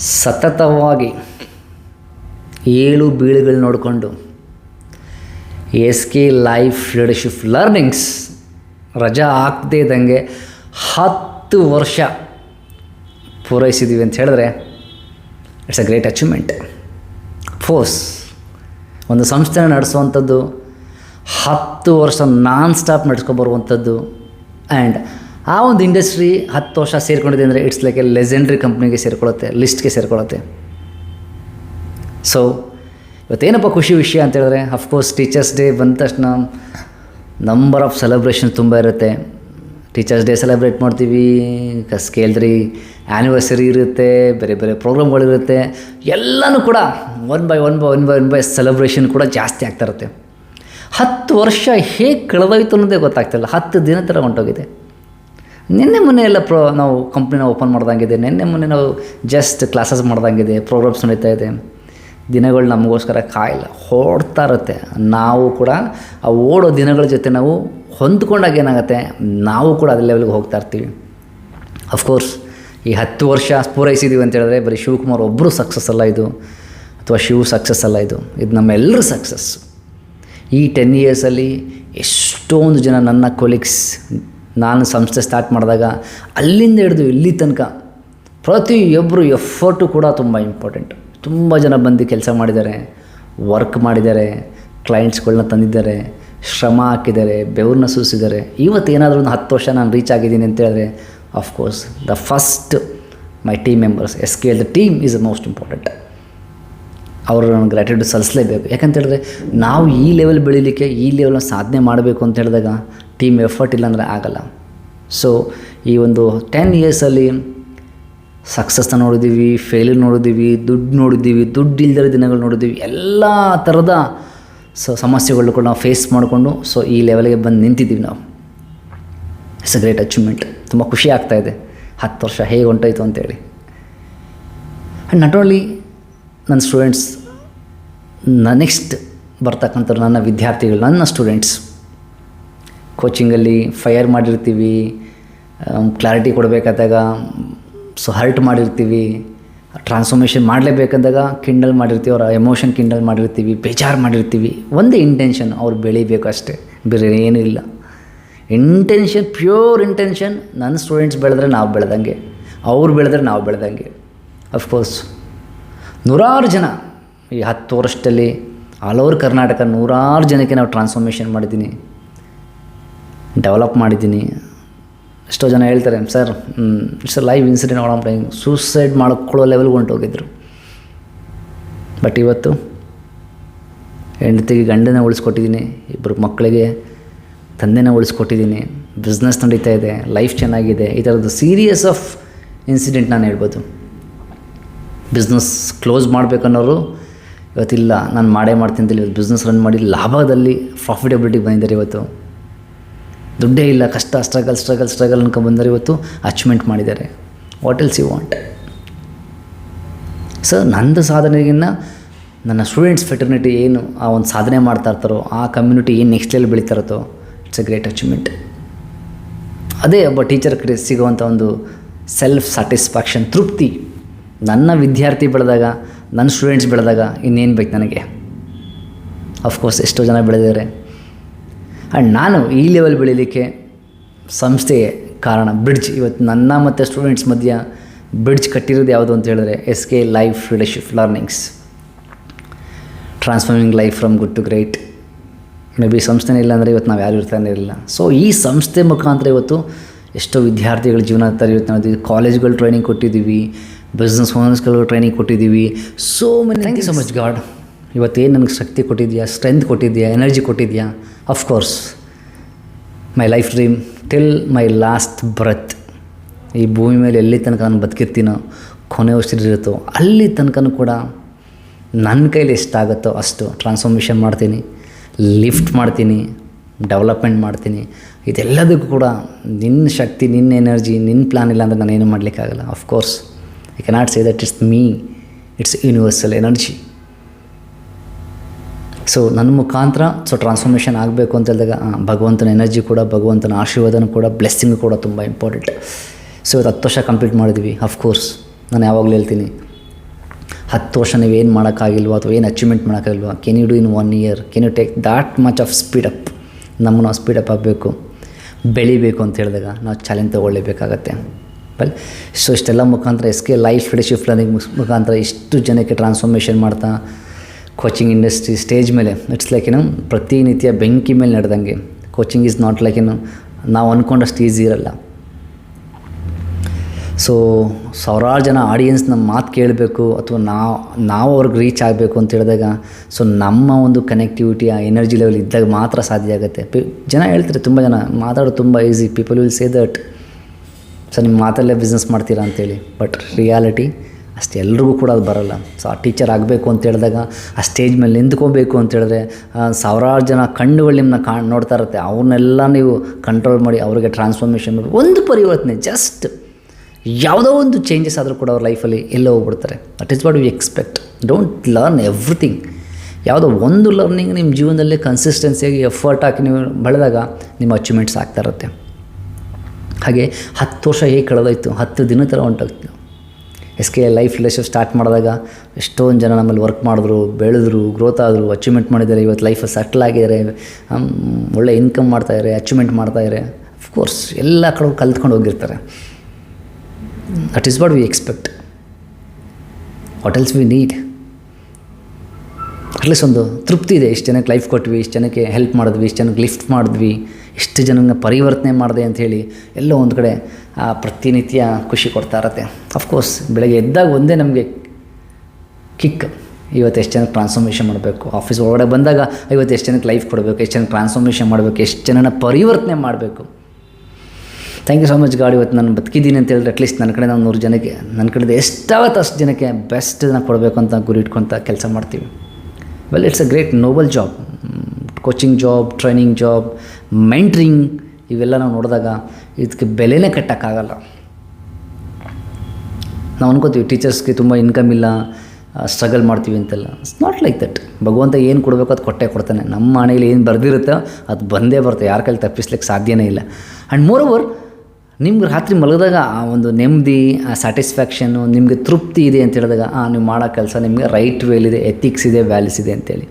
ಸತತವಾಗಿ ಏಳು ಬೀಳುಗಳು ನೋಡಿಕೊಂಡು S K life leadership learnings ರಜಾ ಆಗದೇ ಇದ್ದಂಗೆ ಹತ್ತು ವರ್ಷ ಪೂರೈಸಿದ್ದೀವಿ ಅಂತ ಹೇಳಿದ್ರೆ it's a great achievement. Force ಒಂದು ಸಂಸ್ಥೆನ ನಡೆಸುವಂಥದ್ದು, ಹತ್ತು ವರ್ಷ ನಾನ್ ಸ್ಟಾಪ್ ನಡೆಸ್ಕೊಬರುವಂಥದ್ದು ಆ್ಯಂಡ್ ಆ ಒಂದು ಇಂಡಸ್ಟ್ರಿ ಹತ್ತು ವರ್ಷ ಸೇರ್ಕೊಂಡಿದೆ ಅಂದರೆ ಇಟ್ಸ್ ಲೈಕ್ ಎ ಲೆಜೆಂಡ್ರಿ ಕಂಪ್ನಿಗೆ ಸೇರ್ಕೊಳ್ಳುತ್ತೆ ಲಿಸ್ಟ್ಗೆ ಸೇರ್ಕೊಳ್ಳುತ್ತೆ ಸೊ ಇವತ್ತೇನಪ್ಪ ಖುಷಿ ವಿಷಯ ಅಂತ ಹೇಳಿದ್ರೆ ಅಫ್ಕೋರ್ಸ್ ಟೀಚರ್ಸ್ ಡೇ ಬಂದ ತಕ್ಷಣ ನಂಬರ್ ಆಫ್ ಸೆಲೆಬ್ರೇಷನ್ ತುಂಬ ಇರುತ್ತೆ. ಟೀಚರ್ಸ್ ಡೇ ಸೆಲೆಬ್ರೇಟ್ ಮಾಡ್ತೀವಿ ಕೇಳಿದ್ರಿ ಆ್ಯನಿವರ್ಸರಿ ಇರುತ್ತೆ, ಬೇರೆ ಬೇರೆ ಪ್ರೋಗ್ರಾಮ್ಗಳಿರುತ್ತೆ ಎಲ್ಲನೂ ಕೂಡ one by one by one by one by celebration ಕೂಡ ಜಾಸ್ತಿ ಆಗ್ತಾ ಇರುತ್ತೆ. ಹತ್ತು ವರ್ಷ ಹೇಗೆ ಕಳೆದೋಯ್ತು ಅನ್ನೋದೇ ಗೊತ್ತಾಗ್ತಿಲ್ಲ ಹತ್ತು ದಿನ ಥರ ಹೊಂಟೋಗಿದೆ. ನಿನ್ನೆ ಮೊನ್ನೆ ಎಲ್ಲ ಪ್ರೊ ನಾವು ಕಂಪ್ನಿನ ಓಪನ್ ಮಾಡ್ದಂಗಿದೆ. ನಿನ್ನೆ ಮೊನ್ನೆ ನಾವು ಜಸ್ಟ್ ಕ್ಲಾಸಸ್ ಮಾಡ್ದಂಗಿದೆ ಪ್ರೋಗ್ರಾಮ್ಸ್ ನಡೀತಾ ಇದೆ. ದಿನಗಳು ನಮಗೋಸ್ಕರ ಕಾಯಿಲ್ಲ ಓಡ್ತಾ ಇರುತ್ತೆ. ನಾವು ಕೂಡ ಆ ಓಡೋ ದಿನಗಳ ಜೊತೆ ನಾವು ಹೊಂದ್ಕೊಂಡಾಗ ಏನಾಗುತ್ತೆ, ನಾವು ಕೂಡ ಅದೇ ಲೆವೆಲ್ಗೆ ಹೋಗ್ತಾ ಇರ್ತೀವಿ. ಅಫ್ಕೋರ್ಸ್ ಈ ಹತ್ತು ವರ್ಷ ಪೂರೈಸಿದ್ದೀವಿ ಅಂತ ಹೇಳಿದ್ರೆ ಬರೀ ಶಿವಕುಮಾರ್ ಒಬ್ಬರು ಸಕ್ಸಸ್ ಅಲ್ಲ ಇದು, ಅಥವಾ ಶಿವ ಸಕ್ಸಸ್ ಅಲ್ಲ ಇದು. ಇದು ನಮ್ಮೆಲ್ಲರೂ ಸಕ್ಸಸ್ಸು ಈ ಟೆನ್ ಇಯರ್ಸಲ್ಲಿ ಎಷ್ಟೊಂದು ಜನ ನನ್ನ ಕೊಲೀಗ್ಸ್ ನಾನು ಸಂಸ್ಥೆ ಸ್ಟಾರ್ಟ್ ಮಾಡಿದಾಗ ಅಲ್ಲಿಂದ ಹಿಡಿದು ಇಲ್ಲಿ ತನಕ ಪ್ರತಿಯೊಬ್ಬರು ಎಫರ್ಟು ಕೂಡ ತುಂಬ ಇಂಪಾರ್ಟೆಂಟ್ ತುಂಬ ಜನ ಬಂದು ಕೆಲಸ ಮಾಡಿದ್ದಾರೆ ವರ್ಕ್ ಮಾಡಿದ್ದಾರೆ ಕ್ಲೈಂಟ್ಸ್ಗಳನ್ನ ತಂದಿದ್ದಾರೆ, ಶ್ರಮ ಹಾಕಿದ್ದಾರೆ ಬೆವ್ರನ್ನ ಸೂಸಿದ್ದಾರೆ. ಇವತ್ತು ಏನಾದರೂ ಒಂದು ಹತ್ತು ವರ್ಷ ನಾನು ರೀಚ್ ಆಗಿದ್ದೀನಿ ಅಂತ ಹೇಳಿದ್ರೆ of course the first my team members S K the team is most important ಅವರು ನಾನು ಗ್ರ್ಯಾಟಿಟ್ಯೂಡ್ ಸಲ್ಲಿಸಲೇಬೇಕು. ಯಾಕಂತ ಹೇಳಿದ್ರೆ ನಾವು ಈ ಲೆವೆಲ್ ಬೆಳೀಲಿಕ್ಕೆ ಈ ಲೆವೆಲ್ನ ಸಾಧನೆ ಮಾಡಬೇಕು ಅಂತ ಹೇಳಿದಾಗ ಟೀಮ್ ಎಫರ್ಟ್ ಇಲ್ಲಾಂದರೆ ಆಗಲ್ಲ. ಸೊ ಈ ಒಂದು ಟೆನ್ ಇಯರ್ಸಲ್ಲಿ ಸಕ್ಸಸ್ನ ನೋಡಿದ್ದೀವಿ ಫೇಲ್ಯೂರ್ ನೋಡಿದ್ದೀವಿ ದುಡ್ಡು ನೋಡಿದ್ದೀವಿ ದುಡ್ಡು ಇಲ್ದಿರೋ ದಿನಗಳು ನೋಡಿದ್ದೀವಿ ಎಲ್ಲ ಥರದ ಸೊ ಸಮಸ್ಯೆಗಳು ಕೂಡ ನಾವು ಫೇಸ್ ಮಾಡಿಕೊಂಡು ಸೊ ಈ ಲೆವೆಲ್ಗೆ ಬಂದು ನಿಂತಿದ್ದೀವಿ ನಾವು. ಇಟ್ಸ್ ಅ ಗ್ರೇಟ್ ಅಚೀವ್ಮೆಂಟ್ ತುಂಬ ಖುಷಿ ಆಗ್ತಾ ಇದೆ. ಹತ್ತು ವರ್ಷ ಹೇಗೆ ಹೊಂಟೋಯ್ತು ಅಂತೇಳಿ. ಆ್ಯಂಡ್ ನಾಟ್ ಓನ್ಲಿ ನನ್ನ ಸ್ಟೂಡೆಂಟ್ಸ್ ನೆಕ್ಸ್ಟ್ ಬರ್ತಕ್ಕಂಥವ್ರು ನನ್ನ ವಿದ್ಯಾರ್ಥಿಗಳು, ನನ್ನ ಸ್ಟೂಡೆಂಟ್ಸ್ ಕೋಚಿಂಗಲ್ಲಿ ಫೈರ್ ಮಾಡಿರ್ತೀವಿ ಕ್ಲಾರಿಟಿ ಕೊಡಬೇಕಾದಾಗ ಸೊ ಹರ್ಟ್ ಮಾಡಿರ್ತೀವಿ ಟ್ರಾನ್ಸ್ಫಾರ್ಮೇಷನ್ ಮಾಡಲೇಬೇಕಂದಾಗ ಕಿಂಡಲ್ ಮಾಡಿರ್ತೀವಿ, ಅವರ ಎಮೋಷನ್ ಕಿಂಡಲ್ ಮಾಡಿರ್ತೀವಿ, ಬೇಜಾರು ಮಾಡಿರ್ತೀವಿ. ಒಂದೇ ಇಂಟೆನ್ಷನ್ ಅವ್ರು ಬೆಳಿಬೇಕು ಅಷ್ಟೇ, ಬೇರೆ ಏನೂ ಇಲ್ಲ. ಇಂಟೆನ್ಷನ್ ಪ್ಯೂರ್ ಇಂಟೆನ್ಷನ್ ನನ್ನ ಸ್ಟೂಡೆಂಟ್ಸ್ ಬೆಳೆದ್ರೆ ನಾವು ಬೆಳೆದಂಗೆ, ಅವ್ರು ಬೆಳೆದ್ರೆ ನಾವು ಬೆಳೆದಂಗೆ. ಅಫ್ಕೋರ್ಸ್ ನೂರಾರು ಜನ. ಈ ಹತ್ತು ವರ್ಷದಲ್ಲಿ ಆಲ್ ಓವರ್ ಕರ್ನಾಟಕ ನೂರಾರು ಜನಕ್ಕೆ ನಾವು ಟ್ರಾನ್ಸ್ಫಾರ್ಮೇಷನ್ ಮಾಡಿದ್ದೀನಿ. ಡೆವಲಪ್ ಮಾಡಿದ್ದೀನಿ. ಎಷ್ಟೋ ಜನ ಹೇಳ್ತಾರೆ, sir it's a live incident all time suicide ಮಾಡ್ಕೊಳ್ಳೋ ಲೆವೆಲ್ಗೆ ಹೊಂಟೋಗಿದ್ರು ಬಟ್ ಇವತ್ತು ಹೆಂಡತಿಗೆ ಗಂಡನ ಉಳಿಸ್ಕೊಟ್ಟಿದ್ದೀನಿ ಇಬ್ಬರು ಮಕ್ಕಳಿಗೆ ತಂದೆನ ಉಳಿಸ್ಕೊಟ್ಟಿದ್ದೀನಿ ಬಿಸ್ನೆಸ್ ನಡೀತಾ ಇದೆ ಲೈಫ್ ಚೆನ್ನಾಗಿದೆ, ಈ ಥರದ್ದು ಸೀರಿಯಸ್ ಆಫ್ ಇನ್ಸಿಡೆಂಟ್ ನಾನು ಹೇಳ್ಬೋದು. ಬಿಸ್ನೆಸ್ ಕ್ಲೋಸ್ ಮಾಡಬೇಕನ್ನೋರು ಇವತ್ತಿಲ್ಲ, ನಾನು ಮಾಡೇ ಮಾಡ್ತೀನಿ ಅಂತೇಳಿ ಇವತ್ತು ಬಿಸ್ನೆಸ್ ರನ್ ಮಾಡಿ ಲಾಭದಲ್ಲಿ ಪ್ರಾಫಿಟೆಬಿಲಿಟಿ ಬಂದಿದ್ದಾರೆ ಇವತ್ತು. ದುಡ್ಡೇ ಇಲ್ಲ, ಕಷ್ಟ ಸ್ಟ್ರಗಲ್ ಸ್ಟ್ರಗಲ್ ಸ್ಟ್ರಗಲ್ ಅನ್ಕೊಂಡು ಬಂದರೆ ಇವತ್ತು ಅಚೀವ್ಮೆಂಟ್ ಮಾಡಿದ್ದಾರೆ. What else you want sir ನಂದು ಸಾಧನೆಗಿನ್ನ ನನ್ನ ಸ್ಟೂಡೆಂಟ್ಸ್ ಫೆಟರ್ನಿಟಿ ಏನು, ಆ ಒಂದು ಸಾಧನೆ ಮಾಡ್ತಾ ಇರ್ತಾರೋ, ಆ ಕಮ್ಯುನಿಟಿ ಏನು ನೆಕ್ಸ್ಟ್ ಲೆವೆಲ್ ಬೆಳೀತಾ ಇಟ್ಸ್ ಅ ಗ್ರೇಟ್ ಅಚೀವ್ಮೆಂಟ್ ಅದೇ ಒಬ್ಬ ಟೀಚರ್ ಕಡೆ ಸಿಗುವಂಥ ಒಂದು ಸೆಲ್ಫ್ ಸ್ಯಾಟಿಸ್ಫ್ಯಾಕ್ಷನ್ ತೃಪ್ತಿ. ನನ್ನ ವಿದ್ಯಾರ್ಥಿ ಬೆಳೆದಾಗ ನನ್ನ ಸ್ಟೂಡೆಂಟ್ಸ್ ಬೆಳೆದಾಗ ಇನ್ನೇನು ಬೇಕು ನನಗೆ? ಅಫ್ಕೋರ್ಸ್ ಎಷ್ಟೋ ಜನ ಬೆಳೆದಿದ್ದಾರೆ. ಆ್ಯಂಡ್ ನಾನು ಈ ಲೆವೆಲ್ ಬೆಳೀಲಿಕ್ಕೆ ಸಂಸ್ಥೆಯೇ ಕಾರಣ ಬ್ರಿಡ್ಜ್ ಇವತ್ತು ನನ್ನ ಮತ್ತು ಸ್ಟೂಡೆಂಟ್ಸ್ ಮಧ್ಯ ಬ್ರಿಡ್ಜ್ ಕಟ್ಟಿರೋದು ಯಾವುದು ಅಂತ ಹೇಳಿದ್ರೆ S K life leadership learnings transforming life from good to great maybe ಸಂಸ್ಥೆನೇ ಇಲ್ಲ ಅಂದರೆ ಇವತ್ತು ನಾವು ಯಾರು ಇರ್ತಾನೆ ಇರಲಿಲ್ಲ. ಸೊ ಈ ಸಂಸ್ಥೆ ಮುಖಾಂತರ ಇವತ್ತು ಎಷ್ಟೋ ವಿದ್ಯಾರ್ಥಿಗಳ ಜೀವನ ಇವತ್ತು ನಾವು ಕಾಲೇಜ್ಗಳು ಟ್ರೈನಿಂಗ್ ಕೊಟ್ಟಿದ್ದೀವಿ. ಬಿಸ್ನೆಸ್ ಓನರ್ಸ್ಗಳು ಟ್ರೈನಿಂಗ್ ಕೊಟ್ಟಿದ್ದೀವಿ. So many thank you so much God ಇವತ್ತೇನು ನನಗೆ ಶಕ್ತಿ ಕೊಟ್ಟಿದೆಯಾ ಸ್ಟ್ರೆಂತ್ ಕೊಟ್ಟಿದೆಯಾ energy ಕೊಟ್ಟಿದೆಯಾ? Of course my life dream till my last breath ಈ ಭೂಮಿ ಮೇಲೆ ಎಲ್ಲಿ ತನಕ ನಾನು ಬದುಕಿರ್ತೀನೋ ಕೊನೆ ಉಸಿರಿರುತ್ತೋ ಅಲ್ಲಿ ತನಕನೂ ಕೂಡ ನನ್ನ ಕೈಲಿ ಎಷ್ಟಾಗುತ್ತೋ ಅಷ್ಟು ಟ್ರಾನ್ಸ್ಫಾರ್ಮೇಷನ್ ಮಾಡ್ತೀನಿ. ಲಿಫ್ಟ್ ಮಾಡ್ತೀನಿ ಡೆವಲಪ್ಮೆಂಟ್ ಮಾಡ್ತೀನಿ. ಇದೆಲ್ಲದಕ್ಕೂ ಕೂಡ ನಿನ್ನ ಶಕ್ತಿ ನಿನ್ನ ಎನರ್ಜಿ ನಿನ್ನ ಪ್ಲ್ಯಾನ್ ಇಲ್ಲ ಅಂದರೆ ನಾನು ಏನು ಮಾಡಲಿಕ್ಕಾಗಲ್ಲ of course I cannot say that it's me it's universal energy so ನನ್ನ ಮುಖಾಂತರ ಸೊ ಟ್ರಾನ್ಸ್ಫಾರ್ಮೇಷನ್ ಆಗಬೇಕು ಅಂತ ಹೇಳಿದಾಗ ಭಗವಂತನ ಎನರ್ಜಿ ಕೂಡ, ಭಗವಂತನ ಆಶೀರ್ವಾದನೂ ಕೂಡ ಬ್ಲೆಸ್ಸಿಂಗು ಕೂಡ ತುಂಬ ಇಂಪಾರ್ಟೆಂಟ್ ಸೊ ಇವತ್ತು ಹತ್ತು ವರ್ಷ ಕಂಪ್ಲೀಟ್ ಮಾಡಿದ್ವಿ ಅಫ್ಕೋರ್ಸ್ ನಾನು ಯಾವಾಗಲೂ ಹೇಳ್ತೀನಿ, ಹತ್ತು ವರ್ಷ ನೀವೇನು ಮಾಡೋಕ್ಕಾಗಿಲ್ವ ಅಥವಾ ಏನು achievement ಮಾಡೋಕ್ಕಾಗಿಲ್ವ? Can you do in one year can you take that much of speed up ನಮ್ಮನ್ನು ನಾವು ಸ್ಪೀಡಪ್ ಆಗಬೇಕು, ಬೆಳಿಬೇಕು ಅಂತ ಹೇಳಿದಾಗ, ನಾವು ಚಾಲೆಂಜ್ ತೊಗೊಳ್ಳೇಬೇಕಾಗತ್ತೆ. ಬಲ್ ಸೊ ಇಷ್ಟೆಲ್ಲ ಮುಖಾಂತರ S K life leadership learning ಮುಖಾಂತರ ಇಷ್ಟು ಜನಕ್ಕೆ ಟ್ರಾನ್ಸ್ಫಾರ್ಮೇಷನ್ ಮಾಡ್ತಾ ಕೋಚಿಂಗ್ ಇಂಡಸ್ಟ್ರಿ ಸ್ಟೇಜ್ ಮೇಲೆ ಇಟ್ಸ್ ಲೈಕ್ ಏನು ಪ್ರತಿನಿತ್ಯ ಬೆಂಕಿ ಮೇಲೆ ನಡೆದಂಗೆ ಕೋಚಿಂಗ್ ಈಸ್ ನಾಟ್ ಲೈಕ್ ಏನು ನಾವು ಅಂದ್ಕೊಂಡಷ್ಟು ಈಸಿ ಇರಲ್ಲ. ಸೊ ಸಾವಿರಾರು ಜನ ಆಡಿಯನ್ಸ್ ನಮ್ಮ ಮಾತು ಕೇಳಬೇಕು, ಅಥವಾ ನಾವು ನಾವು ಅವ್ರಿಗೆ ರೀಚ್ ಆಗಬೇಕು ಅಂತ ಹೇಳಿದಾಗ ಸೊ ನಮ್ಮ ಒಂದು ಕನೆಕ್ಟಿವಿಟಿ ಆ ಎನರ್ಜಿ ಲೆವೆಲ್ ಇದ್ದಾಗ ಮಾತ್ರ ಸಾಧ್ಯ ಆಗುತ್ತೆ. ಪಿ, ಜನ ಹೇಳ್ತಾರೆ, ತುಂಬ ಜನ, ಮಾತಾಡೋದು ತುಂಬ easy people will say that so ನಿಮ್ಮ ಮಾತಲ್ಲೇ ಬಿಸ್ನೆಸ್ ಮಾಡ್ತೀರಾ ಅಂತೇಳಿ. ಬಟ್ ರಿಯಾಲಿಟಿ ಅಷ್ಟು ಎಲ್ರಿಗೂ ಕೂಡ ಅದು ಬರೋಲ್ಲ. ಸೊ ಆ ಟೀಚರ್ ಆಗಬೇಕು ಅಂತ ಹೇಳಿದಾಗ, ಆ ಸ್ಟೇಜ್ ಮೇಲೆ ನಿಂತ್ಕೋಬೇಕು ಅಂತ ಹೇಳಿದ್ರೆ ಸಾವಿರಾರು ಜನ ಕಣ್ಣುಗಳು ನಿಮ್ಮನ್ನ ಕಾ, ನೋಡ್ತಾ ಇರುತ್ತೆ. ಅವ್ರನ್ನೆಲ್ಲ ನೀವು ಕಂಟ್ರೋಲ್ ಮಾಡಿ, ಅವರಿಗೆ ಟ್ರಾನ್ಸ್ಫಾರ್ಮೇಷನ್ ಒಂದು ಪರಿವರ್ತನೆ ಜಸ್ಟ್ ಯಾವುದೋ ಒಂದು ಚೇಂಜಸ್ ಆದರೂ ಕೂಡ ಅವ್ರ ಲೈಫಲ್ಲಿ ಎಲ್ಲ ಹೋಗ್ಬಿಡ್ತಾರೆ. That is what we expect don't learn everything ಯಾವುದೋ ಒಂದು ಲರ್ನಿಂಗ್ ನಿಮ್ಮ ಜೀವನದಲ್ಲಿ ಕನ್ಸಿಸ್ಟೆನ್ಸಿಯಾಗಿ ಎಫರ್ಟ್ ಹಾಕಿ ನೀವು ಬೆಳೆದಾಗ, ನಿಮ್ಮ ಅಚೀವ್ಮೆಂಟ್ಸ್ ಆಗ್ತಾ ಇರುತ್ತೆ. ಹಾಗೆ ಹತ್ತು ವರ್ಷ ಹೇಗೆ ಕಳೆದೋಯ್ತು? ಹತ್ತು ದಿನ ಥರ ಹೊಂಟೋಗ್ತು S K life relation start ಮಾಡಿದಾಗ ಎಷ್ಟೊಂದು ಜನ ನಮ್ಮಲ್ಲಿ ವರ್ಕ್ ಮಾಡಿದ್ರು, ಬೆಳೆದ್ರು ಗ್ರೋತ್ ಆದರು ಅಚೀವ್ಮೆಂಟ್ ಮಾಡಿದ್ದಾರೆ. ಇವತ್ತು ಲೈಫ್ ಸೆಟ್ಲ್ ಆಗಿದ್ದಾರೆ. ಒಳ್ಳೆ ಇನ್ಕಮ್ ಮಾಡ್ತಾಯಿದ್ದಾರೆ ಅಚೀವ್ಮೆಂಟ್ ಮಾಡ್ತಾಯಿದ್ದಾರೆ ಅಫ್ಕೋರ್ಸ್ ಎಲ್ಲ ಕಡೆ ಕಲ್ತ್ಕೊಂಡು ಹೋಗಿರ್ತಾರೆ. That is what we expect what else we need at least ಒಂದು ತೃಪ್ತಿ ಇದೆ. ಇಷ್ಟು ಜನಕ್ಕೆ ಲೈಫ್ ಕೊಟ್ವಿ, ಇಷ್ಟು ಜನಕ್ಕೆ ಹೆಲ್ಪ್ ಮಾಡಿದ್ವಿ, ಇಷ್ಟು ಜನಕ್ಕೆ ಲಿಫ್ಟ್ ಮಾಡಿದ್ವಿ. ಇಷ್ಟು ಜನನ ಪರಿವರ್ತನೆ ಮಾಡಿದೆ ಅಂಥೇಳಿ ಎಲ್ಲೋ ಒಂದು ಕಡೆ ಆ ಪ್ರತಿನಿತ್ಯ ಖುಷಿ ಕೊಡ್ತಾ ಇರತ್ತೆ. ಅಫ್ಕೋರ್ಸ್ ಬೆಳಗ್ಗೆ ಎದ್ದಾಗ ಒಂದೇ ನಮಗೆ ಕಿಕ್ ಇವತ್ತು ಎಷ್ಟು ಜನಕ್ಕೆ ಟ್ರಾನ್ಸ್ಫಾರ್ಮೇಷನ್ ಮಾಡಬೇಕು? ಆಫೀಸ್ ಒಳಗಡೆ ಬಂದಾಗ ಇವತ್ತು ಎಷ್ಟು ಜನಕ್ಕೆ ಲೈಫ್ ಕೊಡಬೇಕು? ಎಷ್ಟು ಜನಕ್ಕೆ ಟ್ರಾನ್ಸ್ಫಾರ್ಮೇಷನ್ ಮಾಡಬೇಕು? ಎಷ್ಟು ಜನನ ಪರಿವರ್ತನೆ ಮಾಡಬೇಕು? Thank you so much God ಇವತ್ತು ನಾನು ಬದುಕಿದ್ದೀನಿ ಅಂತ ಹೇಳಿದ್ರೆ ಅಟ್ಲೀಸ್ಟ್ ನನ್ನ ಕಡೆ ನಾವು ನೂರು ಜನಕ್ಕೆ, ನನ್ನ ಕಡೆದು ಎಷ್ಟಾವತ್ತು ಅಷ್ಟು ಜನಕ್ಕೆ ಬೆಸ್ಟನ್ನ ಕೊಡಬೇಕು ಅಂತ ಗುರಿ ಇಟ್ಕೊತ ಕೆಲಸ ಮಾಡ್ತೀವಿ. Well it's a great noble job coaching job training job mentoring ಇವೆಲ್ಲ ನಾವು ನೋಡಿದಾಗ ಇದಕ್ಕೆ ಬೆಲೆನೇ ಕಟ್ಟೋಕ್ಕಾಗಲ್ಲ. ನಾವು ಅನ್ಕೋತೀವಿ ಟೀಚರ್ಸ್ಗೆ ತುಂಬ ಇನ್ಕಮ್ ಇಲ್ಲ ಸ್ಟ್ರಗಲ್ ಮಾಡ್ತೀವಿ ಅಂತೆಲ್ಲ. ಇಟ್ಸ್ ನಾಟ್ ಲೈಕ್ ದಟ್ ಭಗವಂತ ಏನು ಕೊಡಬೇಕು ಅದು ಕೊಟ್ಟೆ ಕೊಡ್ತಾನೆ. ನಮ್ಮ ಮನೇಲಿ ಏನು ಬರೆದಿರುತ್ತೋ ಅದು ಬಂದೇ ಬರುತ್ತೆ. ಯಾರ ಕೈಲಿ ತಪ್ಪಿಸ್ಲಿಕ್ಕೆ ಸಾಧ್ಯನೇ ಇಲ್ಲ. ಆ್ಯಂಡ್ ಮೋರ್ ಓವರ್ ನಿಮ್ಗೆ ರಾತ್ರಿ ಮಲಗಿದಾಗ ಆ ಒಂದು ನೆಮ್ಮದಿ, ಆ ಸ್ಯಾಟಿಸ್ಫ್ಯಾಕ್ಷನ್ನು ನಿಮಗೆ ತೃಪ್ತಿ ಇದೆ ಅಂತ ಹೇಳಿದಾಗ, ಆ, ನೀವು ಮಾಡೋ ಕೆಲಸ ನಿಮಗೆ ರೈಟ್ ವೇಲಿದೆ ಎಥಿಕ್ಸ್ ಇದೆ ವ್ಯಾಲ್ಯೂಸ್ ಇದೆ ಅಂತೇಳಿ.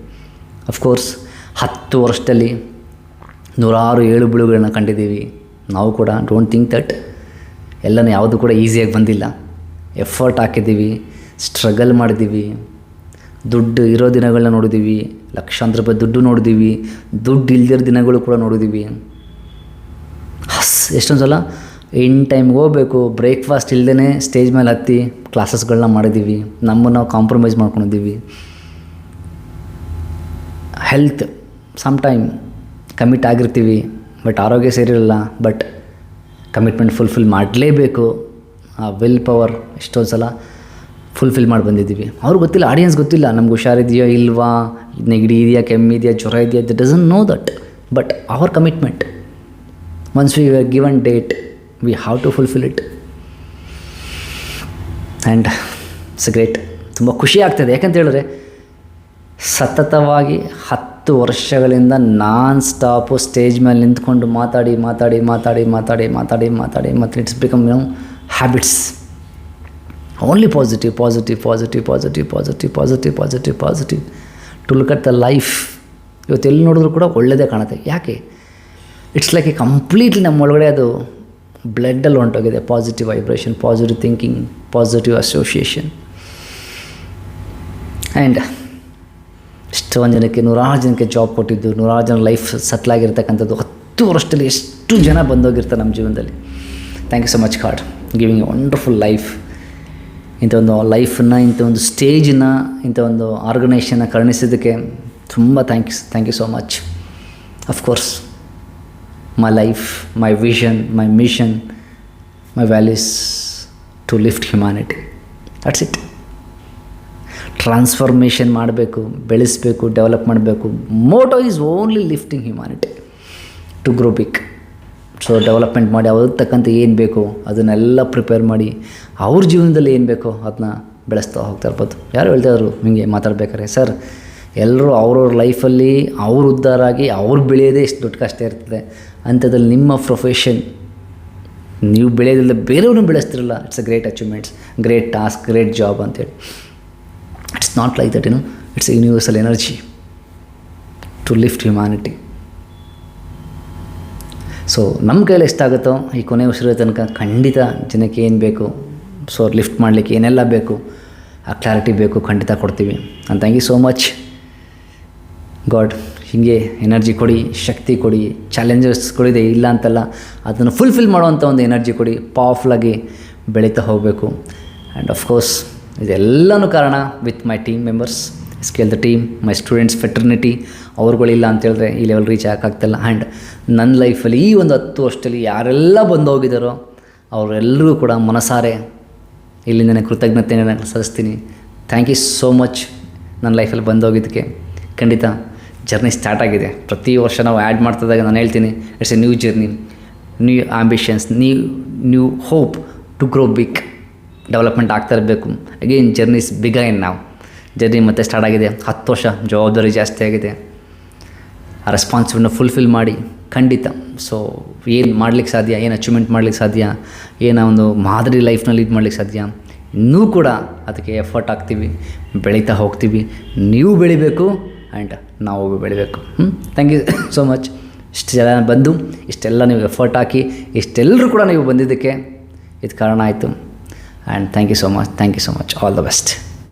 ಅಫ್ಕೋರ್ಸ್ ಹತ್ತು ವರ್ಷದಲ್ಲಿ ನೂರಾರು ಏಳು ಬೀಳುಗಳನ್ನ ಕಂಡಿದ್ದೀವಿ. ನಾವು ಕೂಡ ಡೋಂಟ್ ಥಿಂಕ್ ದಟ್ ಎಲ್ಲನೂ ಯಾವುದು ಕೂಡ ಈಸಿಯಾಗಿ ಬಂದಿಲ್ಲ. ಎಫರ್ಟ್ ಹಾಕಿದ್ದೀವಿ ಸ್ಟ್ರಗಲ್ ಮಾಡಿದ್ದೀವಿ, ದುಡ್ಡು ಇರೋ ದಿನಗಳನ್ನ ನೋಡಿದ್ದೀವಿ, ಲಕ್ಷಾಂತರ ರೂಪಾಯಿ ದುಡ್ಡು ನೋಡಿದ್ದೀವಿ, ದುಡ್ಡು ಇಲ್ದಿರೋ ದಿನಗಳು ಕೂಡ ನೋಡಿದ್ದೀವಿ. ಹಸ್, ಎಷ್ಟೊಂದು ಸಲ ಇನ್ ಟೈಮ್ಗೆ ಹೋಗಬೇಕು ಬ್ರೇಕ್ಫಾಸ್ಟ್ ಇಲ್ಲದೇ ಸ್ಟೇಜ್ ಮೇಲೆ ಹತ್ತಿ ಕ್ಲಾಸಸ್ಗಳನ್ನ ಮಾಡಿದ್ದೀವಿ. ನಮ್ಮನ್ನು ನಾವು ಕಾಂಪ್ರಮೈಸ್ ಮಾಡ್ಕೊಂಡಿದ್ದೀವಿ. ಹೆಲ್ತ್ ಸಮ್ ಟೈಮ್ ಕಮಿಟ್ ಆಗಿರ್ತೀವಿ ಬಟ್ ಆರೋಗ್ಯ ಸೇರಿರಲ್ಲ ಬಟ್ ಕಮಿಟ್ಮೆಂಟ್ ಫುಲ್ಫಿಲ್ ಮಾಡಲೇಬೇಕು. ಆ ವಿಲ್ ಪವರ್ ಎಷ್ಟೊಂದು ಸಲ ಫುಲ್ಫಿಲ್ ಮಾಡಿ ಬಂದಿದ್ದೀವಿ. ಅವ್ರಿಗೆ ಗೊತ್ತಿಲ್ಲ ಆಡಿಯನ್ಸ್ ಗೊತ್ತಿಲ್ಲ, ನಮ್ಗೆ ಹುಷಾರಿದೆಯೋ ಇಲ್ವಾ ನೆಗಡಿ ಇದೆಯಾ ಕೆಮ್ಮಿದೆಯಾ ಜ್ವರ ಇದೆಯಾ the doesn't know that but our commitment once we are given date we have to fulfil it and it's great ತುಂಬ ಖುಷಿ ಆಗ್ತದೆ. ಯಾಕಂತ ಹೇಳಿದ್ರೆ, ಸತತವಾಗಿ ಹತ್ತು ವರ್ಷಗಳಿಂದ ನಾನ್ ಸ್ಟಾಪು ಸ್ಟೇಜ್ ಮೇಲೆ ನಿಂತ್ಕೊಂಡು ಮಾತಾಡಿ ಮಾತಾಡಿ ಮಾತಾಡಿ ಮಾತಾಡಿ ಮಾತಾಡಿ ಮಾತಾಡಿ, ಮತ್ತು it's become no habits only positive positive positive positive positive positive positive positive to look at the life ಇವತ್ತು ಎಲ್ಲಿ ನೋಡಿದ್ರು ಕೂಡ ಒಳ್ಳೆಯದೇ ಕಾಣುತ್ತೆ. ಯಾಕೆ? ಇಟ್ಸ್ ಲೈಕ್ ಎ ಕಂಪ್ಲೀಟ್ಲಿ ನಮ್ಮ ಒಳಗಡೆ ಅದು ಬ್ಲಡ್ಡಲ್ಲಿ ಹೊಂಟೋಗಿದೆ. Positive vibration positive thinking positive association and ಎಷ್ಟೊಂದು ಜನಕ್ಕೆ, ನೂರಾರು ಜನಕ್ಕೆ ಜಾಬ್ ಕೊಟ್ಟಿದ್ದು, ನೂರಾರು ಜನ ಲೈಫ್ ಸಟ್ಲಾಗಿರ್ತಕ್ಕಂಥದ್ದು ಹತ್ತು ವರ್ಷದಲ್ಲಿ ಎಷ್ಟು ಜನ ಬಂದೋಗಿರ್ತಾರೆ ನಮ್ಮ ಜೀವನದಲ್ಲಿ. Thank you so much God giving a wonderful life ಇಂಥ ಒಂದು ಲೈಫನ್ನು ಇಂಥ ಒಂದು ಸ್ಟೇಜನ್ನು ಇಂಥ ಒಂದು ಆರ್ಗನೈಸೇಷನ್ನ ಕರುಣಿಸಿದ್ದಕ್ಕೆ ತುಂಬ thanks thank you so much of course my life my vision my mission my values to lift humanity that's it transformation ಮಾಡಬೇಕು, ಬೆಳೆಸಬೇಕು ಡೆವಲಪ್ ಮಾಡಬೇಕು. Motto is only lifting humanity to grow big so development ಮಾಡಿ ಅವ್ರಿಗೆ ತಕ್ಕಂಥ ಏನು ಬೇಕೋ ಅದನ್ನೆಲ್ಲ prepare ಮಾಡಿ ಅವ್ರ ಜೀವನದಲ್ಲಿ ಏನು ಬೇಕೋ ಅದನ್ನ ಬೆಳೆಸ್ತಾ ಹೋಗ್ತಾ ಇರ್ಬೋದು. ಯಾರು ಹೇಳ್ತಾ ಇದ್ರು ಹಿಂಗೆ ಮಾತಾಡ್ಬೇಕಾರೆ ಸರ್ ಎಲ್ಲರೂ ಅವ್ರವ್ರ ಲೈಫಲ್ಲಿ ಅವ್ರ ಉದ್ಧಾರ ಆಗಿ ಅವ್ರು ಬೆಳೆಯೋದೇ ಇಷ್ಟು ದೊಡ್ಡ ಕಷ್ಟ ಇರ್ತದೆ. ಅಂಥದ್ರಲ್ಲಿ ನಿಮ್ಮ ಪ್ರೊಫೆಷನ್ ನೀವು ಬೆಳೆಯೋದಿಲ್ಲ ಬೇರೆಯವ್ರನ್ನ ಬೆಳೆಸ್ತಿರಲ್ಲ. It's a great achievements great task great job ಅಂತೇಳಿ. It's not like that you know it's universal energy to lift humanity so ನಮ್ಮ ಕೈಯಲ್ಲಿ ಎಷ್ಟಾಗುತ್ತೋ ಈ ಕೊನೆ ಉಸಿರೋ ತನಕ ಖಂಡಿತ ಜನಕ್ಕೆ ಏನು ಬೇಕು? ಸೊ ಲಿಫ್ಟ್ ಮಾಡಲಿಕ್ಕೆ ಏನೆಲ್ಲ ಬೇಕು? ಆ ಕ್ಲಾರಿಟಿ ಬೇಕು, ಖಂಡಿತ ಕೊಡ್ತೀವಿ. And thank you so much God ಹೀಗೆ ಎನರ್ಜಿ ಕೊಡಿ, ಶಕ್ತಿ ಕೊಡಿ ಚಾಲೆಂಜಸ್ಗಳಿದೆ ಇಲ್ಲ ಅಂತಲ್ಲ, ಅದನ್ನು ಫುಲ್ಫಿಲ್ ಮಾಡುವಂಥ ಒಂದು ಎನರ್ಜಿ ಕೊಡಿ ಪವರ್ಫುಲ್ಲಾಗಿ ಬೆಳೀತಾ ಹೋಗಬೇಕು. ಆ್ಯಂಡ್ ಅಫ್ಕೋರ್ಸ್ ಇದೆಲ್ಲನೂ ಕಾರಣ with my team members scale the team my students fraternity ಅವ್ರುಗಳಿಲ್ಲ ಅಂತೇಳಿದ್ರೆ ಈ ಲೆವೆಲ್ ರೀಚ್ ಆಗೋಕ್ಕಾಗ್ತಿಲ್ಲ. ಆ್ಯಂಡ್ ನನ್ನ ಲೈಫಲ್ಲಿ ಈ ಒಂದು ಹತ್ತು ವರ್ಷದಲ್ಲಿ ಯಾರೆಲ್ಲ ಬಂದು ಹೋಗಿದ್ದಾರೋ ಅವರೆಲ್ಲರೂ ಕೂಡ ಮನಸಾರೆ ಇಲ್ಲಿಂದನೇ ಕೃತಜ್ಞತೆಯನ್ನು ಸಲ್ಲಿಸ್ತೀನಿ. ಥ್ಯಾಂಕ್ ಯು ಸೋ ಮಚ್ ನನ್ನ ಲೈಫಲ್ಲಿ ಬಂದೋಗಿದ್ದಕ್ಕೆ. ಖಂಡಿತ ಜರ್ನಿ ಸ್ಟಾರ್ಟ್ ಆಗಿದೆ. ಪ್ರತಿ ವರ್ಷ ನಾವು ಆ್ಯಡ್ ಮಾಡ್ತಿದ್ದಾಗ ನಾನು ಹೇಳ್ತೀನಿ it's a new journey new ambitions new new hope to grow big development ಆಗ್ತಾ ಇರಬೇಕು. ಅಗೇನ್ ಜರ್ನೀಸ್ ಬಿಗ ಇನ್ ನಾವು ಜರ್ನಿ ಮತ್ತೆ ಸ್ಟಾರ್ಟ್ ಆಗಿದೆ. ಹತ್ತು ವರ್ಷ ಜವಾಬ್ದಾರಿ ಜಾಸ್ತಿ ಆಗಿದೆ. ಆ ರೆಸ್ಪಾನ್ಸಿಬಿಲಿಟಿನ ಫುಲ್ಫಿಲ್ ಮಾಡಿ. ಖಂಡಿತ. ಸೊ ಏನು ಮಾಡ್ಲಿಕ್ಕೆ ಸಾಧ್ಯ? ಏನು ಅಚೀವ್ಮೆಂಟ್ ಮಾಡ್ಲಿಕ್ಕೆ ಸಾಧ್ಯ? ಏನೋ ಒಂದು ಮಾದರಿ ಲೈಫ್ನಲ್ಲಿ ಇದು ಮಾಡ್ಲಿಕ್ಕೆ ಸಾಧ್ಯ? ಇನ್ನೂ ಕೂಡ ಅದಕ್ಕೆ ಎಫರ್ಟ್ ಹಾಕ್ತೀವಿ. ಬೆಳೀತಾ ಹೋಗ್ತೀವಿ. ನೀವು ಬೆಳಿಬೇಕು ಆ್ಯಂಡ್ ನಾವು ಬೆಳಿಬೇಕು. ಹ್ಞೂ ಥ್ಯಾಂಕ್ ಯು ಸೋ ಮಚ್ ಇಷ್ಟು ಜನ ಬಂದು, ಇಷ್ಟೆಲ್ಲ ನೀವು ಎಫರ್ಟ್ ಹಾಕಿ ಇಷ್ಟೆಲ್ಲರೂ ಕೂಡ ನೀವು ಬಂದಿದ್ದಕ್ಕೆ ಇದು ಕಾರಣ ಆಯಿತು. and thank you so much. Thank you so much. All the best.